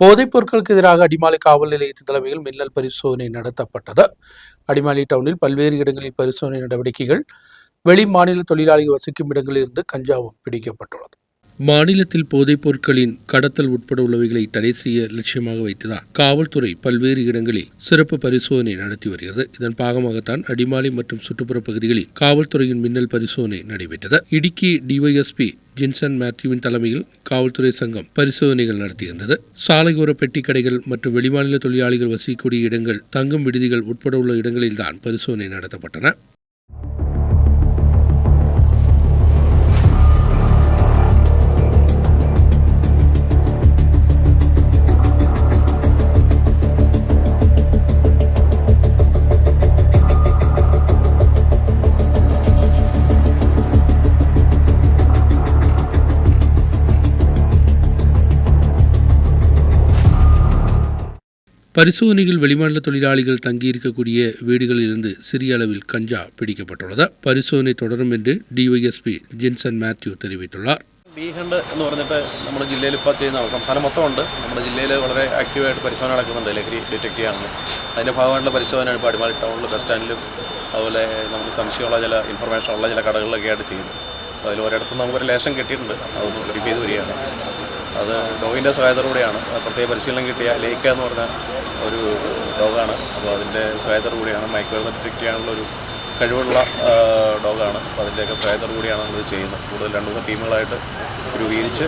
போதைப் பொருட்களுக்கு எதிராக அடிமாலி காவல் நிலையத்தின் தலைமையில் மின்னல் பரிசோதனை நடத்தப்பட்டது. அடிமாலி டவுனில் பல்வேறு இடங்களில் பரிசோதனை நடவடிக்கைகள் வெளி மாநில தொழிலாளிகள் வசிக்கும் இடங்களில் இருந்து கஞ்சாவும் பிடிக்கப்பட்டுள்ளது. மாநிலத்தில் போதைப் பொருட்களின் கடத்தல் உட்பட உள்ளவைகளை தடை செய்ய லட்சியமாக வைத்துதான் காவல்துறை பல்வேறு இடங்களில் சிறப்பு பரிசோதனை நடத்தி வருகிறது. இதன் பாகமாகத்தான் அடிமாலை மற்றும் சுற்றுப்புற பகுதிகளில் காவல்துறையின் மின்னல் பரிசோதனை நடைபெற்றது. இடுக்கி டிஒய்எஸ்பி ஜின்சன் மேத்யூவின் தலைமையில் காவல்துறை சங்கம் பரிசோதனைகள் நடத்தியிருந்தது. சாலையோர பெட்டி கடைகள் மற்றும் வெளிமாநில தொழிலாளிகள் வசிக்கக்கூடிய இடங்கள் தங்கும் விடுதிகள் உட்பட உள்ள இடங்களில்தான் பரிசோதனை நடத்தப்பட்டன. பரிசோதனையில் வெளிமாநில தொழிலாளிகள் தங்கியிருக்கக்கூடிய வீடுகளில் இருந்து சிறிய அளவில் കഞ്ചാ പിടിക്കപ്പെട്ടുള്ളത് പരിശോധന തുടരും എന്ന് ഡിവൈഎസ്പി ജിൻസൺ മാത്യു தெரிவித்துள்ளார் ഡി ഹണ്ട് എന്ന് പറഞ്ഞിട്ട് നമ്മുടെ ജില്ലയിൽ ഇപ്പോൾ ചെയ്യുന്നതാണ് സംസ്ഥാനം മൊത്തം ഉണ്ട് നമ്മുടെ ജില്ലയിൽ വളരെ ആക്റ്റീവായിട്ട് പരിശോധന നടക്കുന്നുണ്ട് ലഹരി ഡിറ്റക്ട് ചെയ്യാനുള്ള അതിൻ്റെ ഭാഗമായിട്ടുള്ള പരിശോധനയാണ് ഇപ്പോൾ അടിമാലി ടൗണിൽ ബസ് സ്റ്റാൻഡിലും അതുപോലെ നമുക്ക് സംശയമുള്ള ചില ഇൻഫർമേഷൻ ഉള്ള ചില കടകളിലൊക്കെ ആയിട്ട് ചെയ്യുന്നത് അപ്പോൾ അതിൽ ഒരിടത്ത് നമുക്കൊരു ലേശം കിട്ടിയിട്ടുണ്ട് അതൊന്ന് വെരിഫൈ ചെയ്ത് വരികയാണ് അത് ഡോഗിൻ്റെ സഹായത്തോടുകൂടിയാണ് പ്രത്യേക പരിശീലനം കിട്ടിയ ലേക്ക എന്ന് പറഞ്ഞ ഒരു ഡോഗാണ്. അപ്പോൾ അതിന്റെ സഹായത്തോടുകൂടിയാണ് കൂടിയാണ്. ഡിറ്റക്ട് ചെയ്യാനുള്ള ഒരു കഴിവുള്ള ഡോഗാണ്. അപ്പോൾ അതിന്റെയൊക്കെ സഹായത്തോടുകൂടിയാണ് നമ്മളിത് ചെയ്യുന്നത്. കൂടുതൽ രണ്ട് മൂന്ന് ടീമുകളായിട്ട് രൂപീകരിച്ച്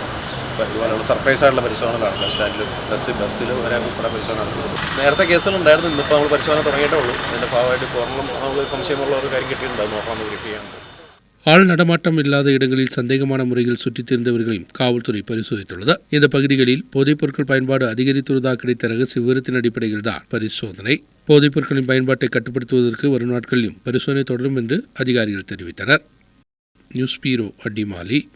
ഇതുപോലെയുള്ള സർപ്രൈസ് ആയിട്ടുള്ള പരിശോധനകളാണ് ബസ് സ്റ്റാൻഡിലും ബസ് ബസ്സിൽ വരെ ഉൾപ്പെടെ പരിശോധന നടത്തുന്നത് നേരത്തെ കേസുകളുണ്ടായിരുന്നു ഇന്നിപ്പോൾ നമ്മൾ പരിശോധന തുടങ്ങിയിട്ടേ ഉള്ളൂ. അതിന്റെ ഭാഗമായിട്ട് ഇപ്പോൾ നമുക്ക് സംശയമുള്ള ഒരു കാര്യം കിട്ടിയിട്ടുണ്ടായിരുന്നു. നോക്കാമെന്ന് വെരിഫൈ ചെയ്യാനുണ്ട്. ஆள் நடமாட்டம் இல்லாத இடங்களில் சந்தேகமான முறையில் சுற்றித் திரிந்தவர்களையும் காவல்துறை பரிசோதித்துள்ளது. இந்த பகுதிகளில் போதைப் பொருட்கள் பயன்பாடு அதிகரித்துள்ளதாக கிடைத்த ரகசிய விவரத்தின் அடிப்படையில் தான் பரிசோதனை. போதைப் பொருட்களின் பயன்பாட்டை கட்டுப்படுத்துவதற்கு வரும் நாட்களிலும் பரிசோதனை தொடரும் என்று அதிகாரிகள் தெரிவித்தனர். News bureau Adimali.